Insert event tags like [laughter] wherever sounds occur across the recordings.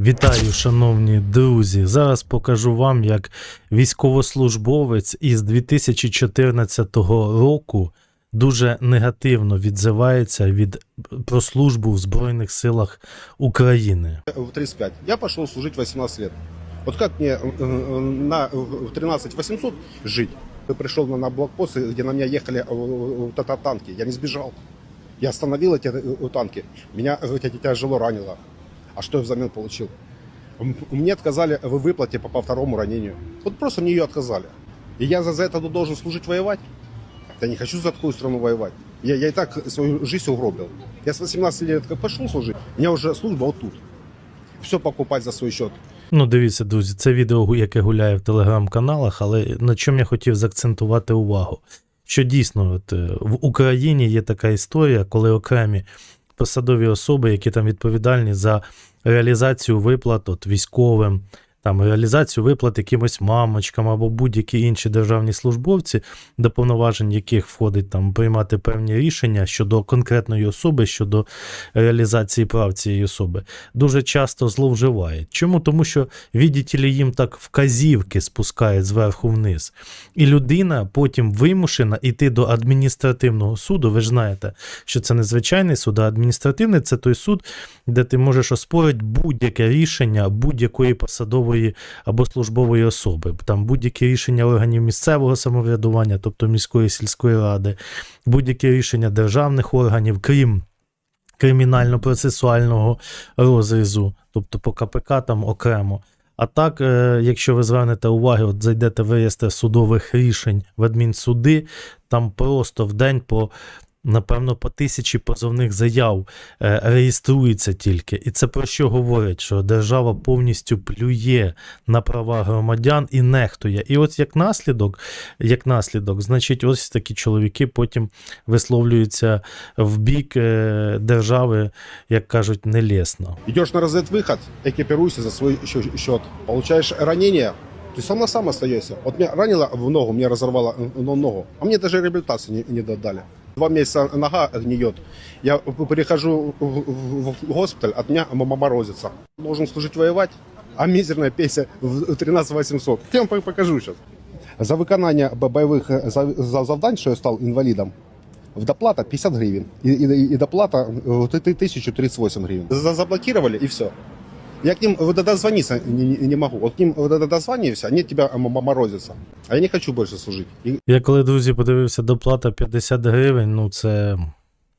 Вітаю, шановні друзі! Зараз покажу вам, як військовослужбовець із 2014 року дуже негативно відзивається від про службу в Збройних силах України. в 35. Я пошел служить 18 лет. Вот как мне э, э, на в 13 800 жить? Я пришел на, на блокпост, где на меня ехали э, э, тата- танки. Я не сбежал. Я остановил эти э, танки. Меня э, тяжело ранило. А что я взамен получил? Мне отказали в выплате по, по второму ранению. Вот просто мне ее отказали. И я за, за это должен служить воевать? Я не хочу за такую страну воевать. Я, я и так свою жизнь угробил. Я с 18 лет как пошел служить, у меня уже служба вот тут. Все покупать за свой счет. Ну, дивіться, друзі, це відео, яке гуляє в телеграм-каналах, але на чому я хотів заакцентувати увагу. Що дійсно, от, е, в Україні є така історія, коли окремі посадові особи, які там відповідальні за реалізацію виплат от, військовим, там реалізацію виплат якимось мамочкам або будь-які інші державні службовці, до повноважень яких входить там приймати певні рішення щодо конкретної особи, щодо реалізації прав цієї особи, дуже часто зловживають. Чому? Тому що відділі їм так вказівки спускають зверху вниз. І людина потім вимушена йти до адміністративного суду. Ви ж знаєте, що це не звичайний суд, а адміністративний це той суд, де ти можеш оспорити будь-яке рішення будь-якої посадової або службової особи. Там будь-які рішення органів місцевого самоврядування, тобто міської сільської ради, будь-які рішення державних органів, крім кримінально-процесуального розрізу, тобто по КПК там окремо. А так, е, якщо ви звернете увагу, от зайдете в реєстр судових рішень в адмінсуди, там просто в день по Напевно, по тисячі позовних заяв е, реєструється тільки. І це про що говорить? Що держава повністю плює на права громадян і нехтує. І от як наслідок, як наслідок, значить, ось такі чоловіки потім висловлюються в бік е, держави, як кажуть, нелесно. Идешь на разведвыход, экипируйся за свой щ- счет. Получаешь ранение, ты сам на сам остаешься. Вот меня ранило в ногу, мне разорвало э, но- ногу, а мне даже реабилитации не, не додали. Два месяца нога гниет. Я п- перехожу в, госпиталь, от меня м- морозится. Должен служить воевать, а мизерная пенсия в 13 800. Я вам покажу сейчас. За виконання б- бойових за- за- завдань, що я став інвалідом, доплата 50 гривен. И, и, и доплата э, 1038 гривен. За- Заблокировали и все. Я к ним вот дозвониться не, не- могу. Вот к ним вот дозвонишься, они тебя м- м- морозятся. А я не хочу больше служить. И Я коли, друзі, подивився доплата 50 гривень, ну це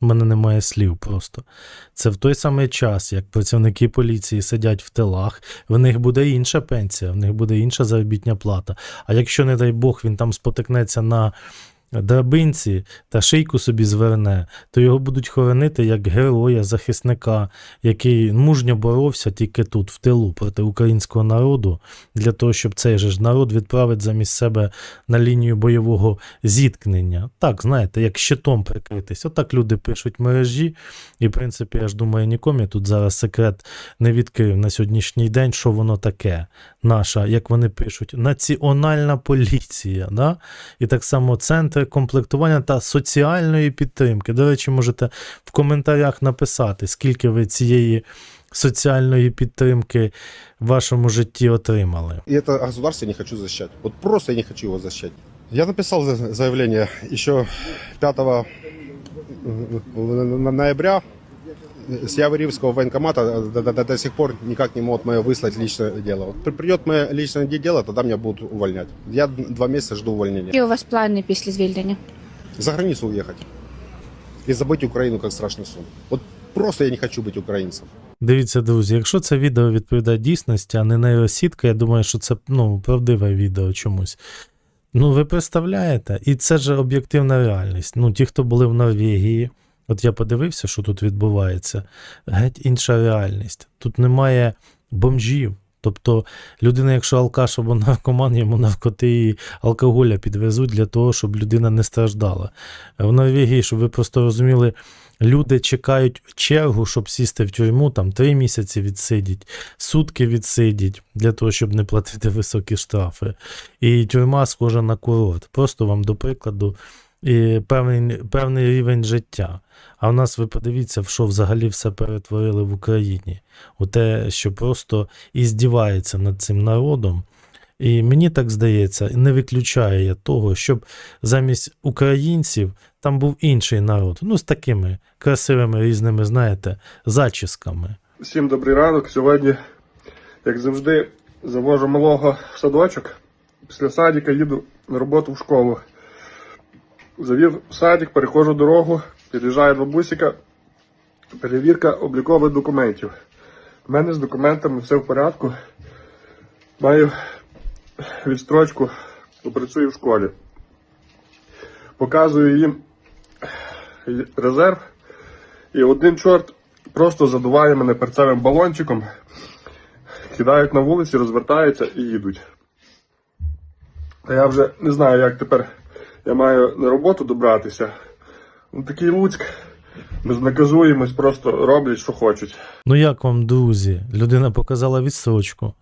в мене немає слів просто. Це в той самий час, як працівники поліції сидять в тилах, в них буде інша пенсія, в них буде інша заробітня плата. А якщо, не дай Бог, він там спотикнеться на драбинці та шийку собі зверне, то його будуть хоронити як героя, захисника, який мужньо боровся тільки тут, в тилу, проти українського народу, для того, щоб цей же ж народ відправити замість себе на лінію бойового зіткнення. Так, знаєте, як щитом прикритись. Отак люди пишуть мережі. І, в принципі, я ж думаю, нікому я тут зараз секрет не відкрив на сьогоднішній день, що воно таке. Наша, як вони пишуть, національна поліція. Да? І так само центр комплектування та соціальної підтримки. До речі, можете в коментарях написати, скільки ви цієї соціальної підтримки в вашому житті отримали. І це государство я не хочу защищать. От просто я не хочу його защищать. Я написал за- заявление еще 5 э, ноября с Яворивского военкомата до, до- до- до сих пор никак не могут мое выслать личное дело. Вот при- придет мое личное дело, тогда меня будут увольнять. Я два месяца жду увольнения. Які у вас плани після звільнення? За границу уехать. И забыть Украину как страшный сон. Вот просто я не хочу быть украинцем. Дивіться, друзі, якщо це відео відповідає дійсності, а не нейросітка, я думаю, що це ну, правдиве відео чомусь. Ну, ви представляєте? І це ж об'єктивна реальність. Ну, ті, хто були в Норвегії, от я подивився, що тут відбувається. Геть інша реальність. Тут немає бомжів. Тобто людина, якщо алкаш або [laughs] наркоман, йому наркоти і алкоголя підвезуть для того, щоб людина не страждала. В Норвегії, щоб ви просто розуміли, люди чекають чергу, щоб сісти в тюрму, там три місяці відсидіть, сутки відсидіть для того, щоб не платити високі штрафи. І тюрма схожа на курорт. Просто вам до прикладу і певний, певний рівень життя. А в нас ви подивіться, в що взагалі все перетворили в Україні. У те, що просто і здівається над цим народом. І мені так здається, не виключає я того, щоб замість українців там був інший народ. Ну, з такими красивими різними, знаєте, зачісками. Всім добрий ранок. Сьогодні, як завжди, завожу малого в садочок. Після садика їду на роботу в школу. Завів садик, переходжу дорогу, під'їжджає бабусіка. Перевірка облікових документів. У мене з документами все в порядку. Маю відстрочку, працюю в школі. Показую їм резерв. І один чорт просто задуває мене перцевим балончиком, кидають на вулиці, розвертаються і їдуть. Та я вже не знаю, як тепер я маю на роботу добратися. Ну, такий Луцьк, безнаказуємось, просто роблять, що хочуть. Ну як вам, друзі? Людина показала відсрочку.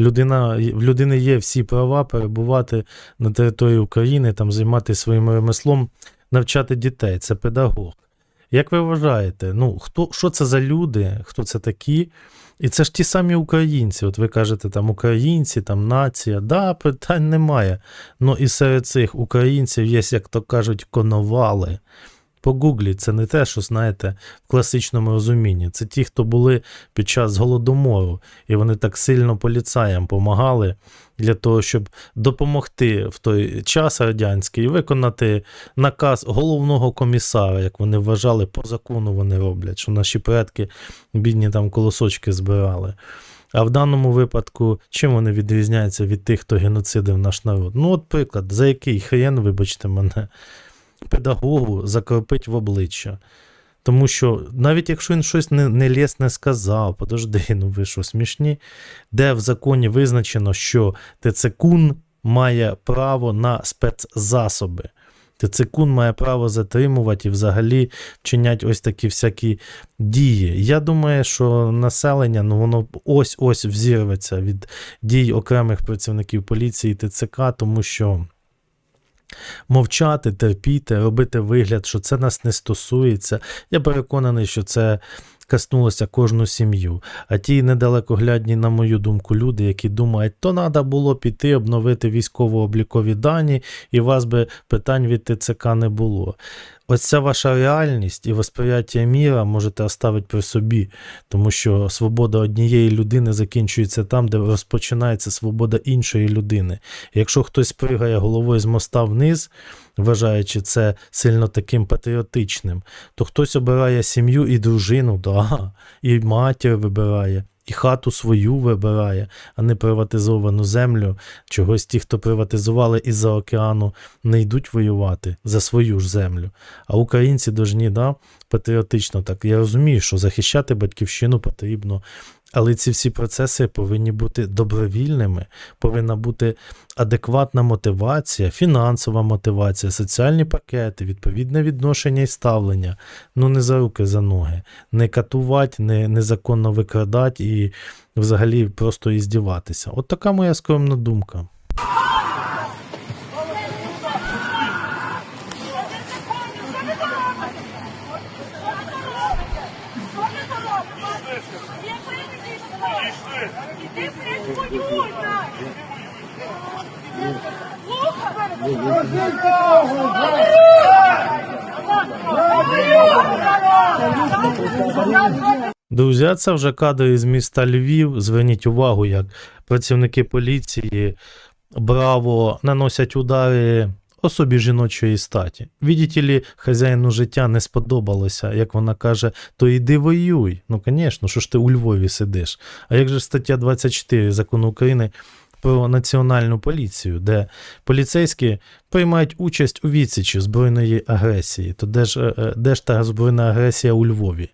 Людина, в людини є всі права перебувати на території України, там займатися своїм ремеслом, навчати дітей. Це педагог. Як ви вважаєте, ну хто що це за люди, хто це такі? І це ж ті самі українці. От ви кажете, там українці, там нація. Да, питань немає. Ну і серед цих українців є, як то кажуть, коновали. Погугліть, це не те, що знаєте, в класичному розумінні. Це ті, хто були під час голодомору, і вони так сильно поліцаям допомагали для того, щоб допомогти в той час радянський виконати наказ головного комісара, як вони вважали, по закону вони роблять, що наші предки бідні там колосочки збирали. А в даному випадку, чим вони відрізняються від тих, хто геноцидив наш народ? Ну, от приклад, за який хрен, вибачте мене, педагогу закропить в обличчя. Тому що навіть якщо він щось не, не лесне сказав, подожди, ну ви що, смішні? Де в законі визначено, що ТЦКУН має право на спецзасоби. ТЦКУН має право затримувати і взагалі вчиняти ось такі всякі дії. Я думаю, що населення ну, воно ось-ось взірветься від дій окремих працівників поліції ТЦК, тому що мовчати, терпіти, робити вигляд, що це нас не стосується. Я переконаний, що це коснулося кожну сім'ю. А ті недалекоглядні, на мою думку, люди, які думають, то треба було піти обновити військово-облікові дані, і вас би питань від ТЦК не було. Ось ця ваша реальність і восприяття міра можете оставити при собі, тому що свобода однієї людини закінчується там, де розпочинається свобода іншої людини. Якщо хтось пригає головою з моста вниз, вважаючи це сильно таким патріотичним, то хтось обирає сім'ю і дружину, да, і матір вибирає. І хату свою вибирає, а не приватизовану землю. Чогось ті, хто приватизували із-за океану, не йдуть воювати за свою ж землю. А українці дожні, да, патріотично так. Я розумію, що захищати батьківщину потрібно, але ці всі процеси повинні бути добровільними, повинна бути адекватна мотивація, фінансова мотивація, соціальні пакети, відповідне відношення і ставлення. Ну не за руки, за ноги. Не катувати, не незаконно викрадати і взагалі просто іздіватися. От така моя скромна думка. Друзі, це вже кадри із міста Львів. Зверніть увагу, як працівники поліції браво наносять удари особі жіночої статі. Видите ли, хазяїну життя не сподобалося, як вона каже, то йди воюй. Ну, звісно, що ж ти у Львові сидиш. А як же стаття 24 закону України про національну поліцію, де поліцейські приймають участь у відсічі збройної агресії, то де ж, е, е, де ж та збройна агресія у Львові?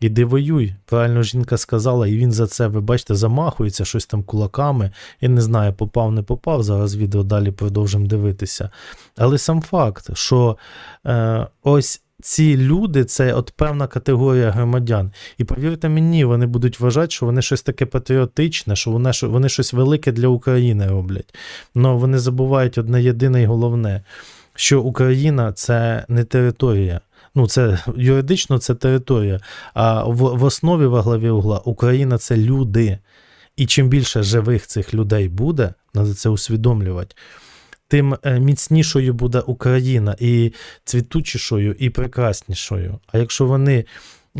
Іди воюй, правильно жінка сказала, і він за це, ви бачите, замахується щось там кулаками. Я не знаю, попав, не попав. Зараз відео далі продовжимо дивитися. Але сам факт, що е, ось ці люди це от певна категорія громадян. І повірте мені, вони будуть вважати, що вони щось таке патріотичне, що вони, вони щось велике для України роблять. Але вони забувають одне єдине і головне. що Україна це не територія. Ну, це юридично це територія. А в, в основі во главі угла Україна це люди. І чим більше живих цих людей буде, треба це усвідомлювати, тим е, міцнішою буде Україна і цвітучішою, і прекраснішою. А якщо вони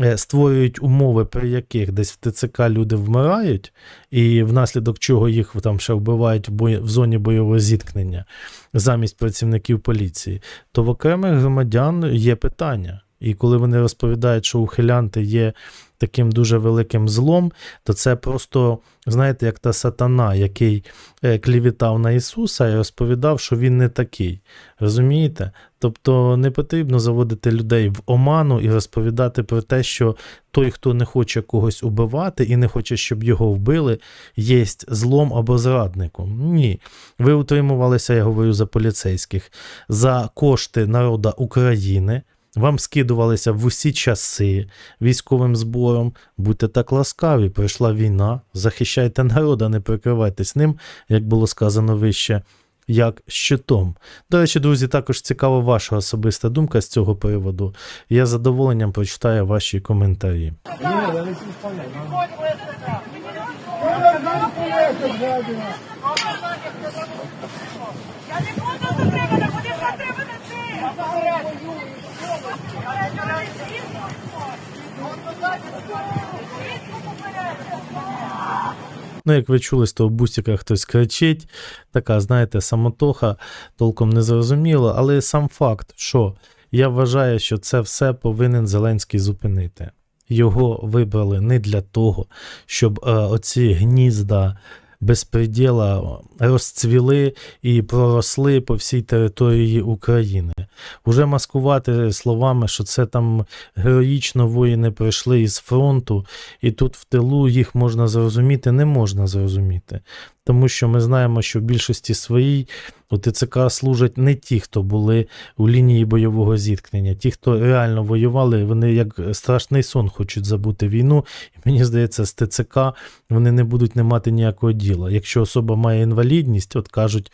е, створюють умови, при яких десь в ТЦК люди вмирають, і внаслідок чого їх там ще вбивають в, в зоні бойового зіткнення замість працівників поліції, то в окремих громадян є питання. І коли вони розповідають, що ухилянти є таким дуже великим злом, то це просто, знаєте, як та сатана, який е, клівітав на Ісуса і розповідав, що він не такий. Розумієте? Тобто не потрібно заводити людей в оману і розповідати про те, що той, хто не хоче когось убивати і не хоче, щоб його вбили, є злом або зрадником. Ні. Ви утримувалися, я говорю за поліцейських, за кошти народа України. Вам скидувалися в усі часи військовим збором. Будьте так ласкаві, прийшла війна, захищайте народ, а не прикривайтесь ним, як було сказано вище, як щитом. До речі, друзі, також цікава ваша особиста думка з цього приводу. Я з задоволенням прочитаю ваші коментарі. Я Ну, як ви чули, з того бустіках хтось кричить, така, знаєте, самотоха, толком не зрозуміло, але сам факт, що я вважаю, що це все повинен Зеленський зупинити. Його вибрали не для того, щоб е, оці гнізда безпреділа розцвіли і проросли по всій території України. Уже маскувати словами, що це там героїчно воїни прийшли із фронту, і тут в тилу їх можна зрозуміти, не можна зрозуміти. Тому що ми знаємо, що в більшості своїй у ТЦК служать не ті, хто були у лінії бойового зіткнення. Ті, хто реально воювали, вони як страшний сон хочуть забути війну. І мені здається, з ТЦК вони не будуть не мати ніякого діла. Якщо особа має інвалідність, от кажуть.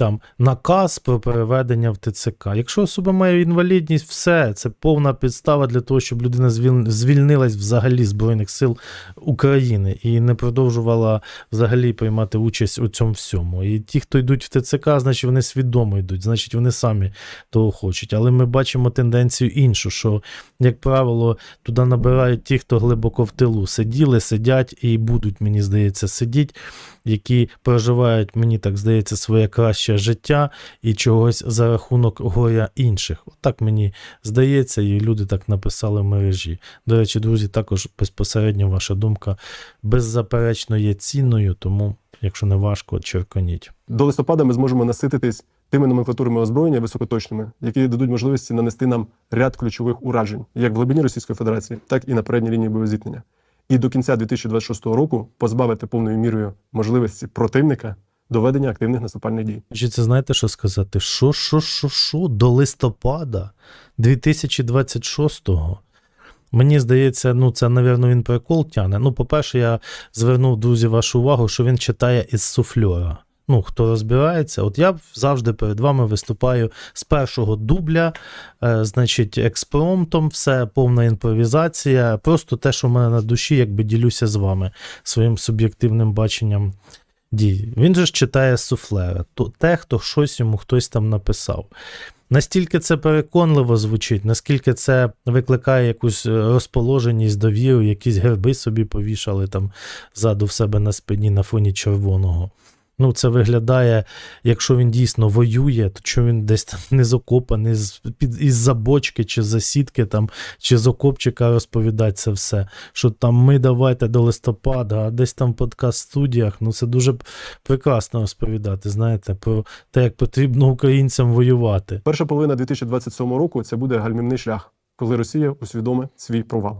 Там наказ про переведення в ТЦК. Якщо особа має інвалідність, все це повна підстава для того, щоб людина звіль- звільнилась взагалі Збройних сил України і не продовжувала взагалі приймати участь у цьому всьому. І ті, хто йдуть в ТЦК, значить вони свідомо йдуть, значить вони самі того хочуть. Але ми бачимо тенденцію іншу, що, як правило, туди набирають ті, хто глибоко в тилу сиділи, сидять і будуть, мені здається, сидіти, які проживають, мені так здається, своє краще життя і чогось за рахунок горя інших. Отак мені здається, і люди так написали в мережі. До речі, друзі, також безпосередньо ваша думка беззаперечно є цінною, тому, якщо не важко, черканіть. До листопада ми зможемо насититись тими номенклатурами озброєння високоточними, які дадуть можливості нанести нам ряд ключових уражень, як в глибині Російської Федерації, так і на передній лінії бойового зіткнення. І до кінця 2026 року позбавити повною мірою можливості противника до ведення активних наступальних дій. Хочеться, знаєте, що сказати? Що, що, що, що? До листопада 2026-го. Мені здається, ну це, напевно, він прикол тяне. Ну, по-перше, я звернув, друзі, вашу увагу, що він читає із суфльора. Ну, хто розбирається, от я завжди перед вами виступаю з першого дубля, е, значить, експромтом, все, повна імпровізація, просто те, що в мене на душі, якби ділюся з вами своїм суб'єктивним баченням дій. Він же ж читає суфле, те, хто щось йому хтось там написав. Настільки це переконливо звучить, наскільки це викликає якусь е, розположеність, довіру, якісь герби собі повішали там ззаду в себе на спині на фоні червоного. Ну, це виглядає, якщо він дійсно воює, то що він десь там не з окопа, не з під із-за бочки, чи з сітки там, чи з окопчика розповідати це все. Що там ми давайте до листопада, а десь там в подкаст-студіях. Ну, це дуже прекрасно розповідати, знаєте, про те, як потрібно українцям воювати. Перша половина 2027 року це буде гальмівний шлях, коли Росія усвідомить свій провал.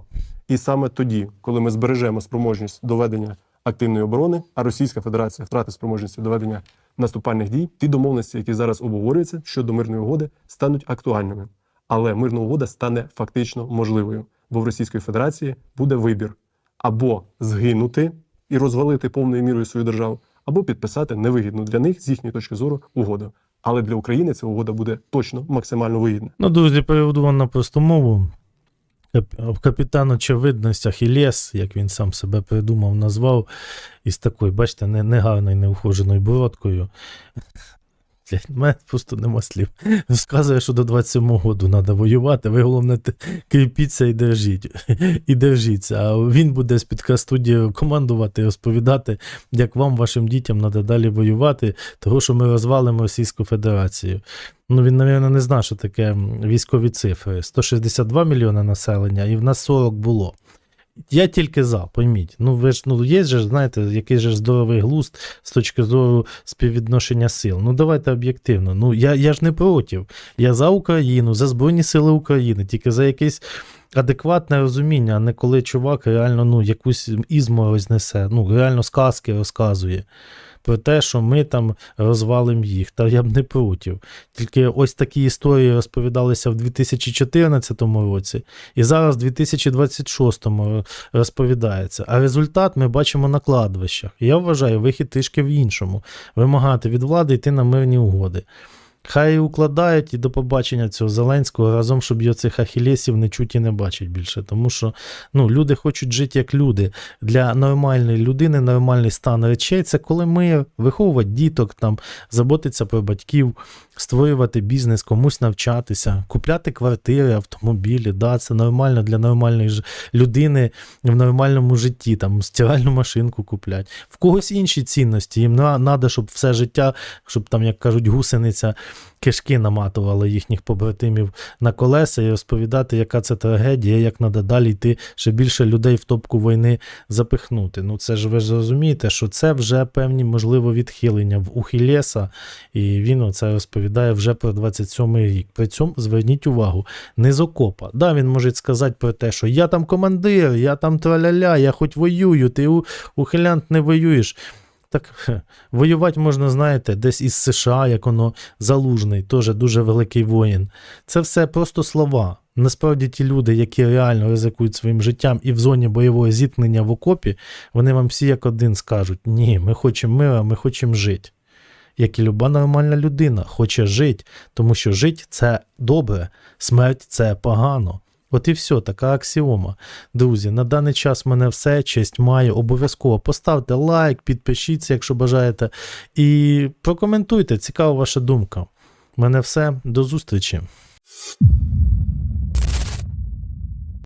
І саме тоді, коли ми збережемо спроможність доведення активної оборони, а Російська Федерація втратить спроможність доведення наступальних дій, ті домовленості, які зараз обговорюються щодо мирної угоди, стануть актуальними. Але мирна угода стане фактично можливою, бо в Російської Федерації буде вибір або згинути і розвалити повною мірою свою державу, або підписати невигідну для них з їхньої точки зору угоду. Але для України ця угода буде точно максимально вигідна. Ну, переведу вам на просту мову. Кап- Капітан очевидності Ахілес, як він сам себе придумав, назвав, із такою, бачите, не, негарною, неухоженою бородкою. Блядь, мене просто нема слів. Сказує, що до 27-го году треба воювати. Ви головне кріпіться і держіть. І держіться. А він буде з підкастудією командувати, розповідати, як вам, вашим дітям, треба далі воювати, того, що ми розвалимо Російську Федерацію. Ну, він, мабуть, не знає, що таке військові цифри. 162 мільйони населення, і в нас 40 було. Я тільки за, пойміть. Ну, ви ж, ну, є ж, знаєте, який же здоровий глузд з точки зору співвідношення сил. Ну, давайте об'єктивно. Ну, я, я ж не проти. Я за Україну, за Збройні Сили України, тільки за якесь адекватне розуміння, а не коли чувак реально ну, якусь ізму рознесе, ну, реально сказки розказує. Про те, що ми там розвалимо їх, та я б не проти. Тільки ось такі історії розповідалися в 2014 році, і зараз в 2026 розповідається. А результат ми бачимо на кладовищах. Я вважаю, вихід трішки в іншому. Вимагати від влади йти на мирні угоди. Хай укладають і до побачення цього Зеленського разом, щоб його цих ахілесів не чуть і не бачить більше. Тому що ну, люди хочуть жити як люди. Для нормальної людини нормальний стан речей це коли ми виховувати діток, там, заботитися про батьків, створювати бізнес, комусь навчатися, купляти квартири, автомобілі. Да, це нормально для нормальної людини в нормальному житті, там стиральну машинку куплять. В когось інші цінності. Їм треба, щоб все життя, щоб там, як кажуть, гусениця кишки наматували їхніх побратимів на колеса і розповідати, яка це трагедія, як треба далі йти ще більше людей в топку війни запихнути. Ну це ж ви зрозумієте, що це вже певні, можливо, відхилення в Ухілєса, і він оце розповідає вже про 27-й рік. При цьому зверніть увагу, не з окопа. Да, він може сказати про те, що я там командир, я там траля-ля, я хоч воюю, ти у ухилянт не воюєш. Так воювати можна, знаєте, десь із США, як воно залужний, теж дуже великий воїн. Це все просто слова. Насправді ті люди, які реально ризикують своїм життям і в зоні бойового зіткнення в окопі, вони вам всі як один скажуть: ні, ми хочемо мира, ми хочемо жити. Як і люба нормальна людина хоче жити, тому що жити це добре, смерть це погано. От і все, така аксіома. Друзі, на даний час мене все. Честь маю. Обов'язково поставте лайк, підпишіться, якщо бажаєте, і прокоментуйте. Цікава ваша думка. Мене все. До зустрічі.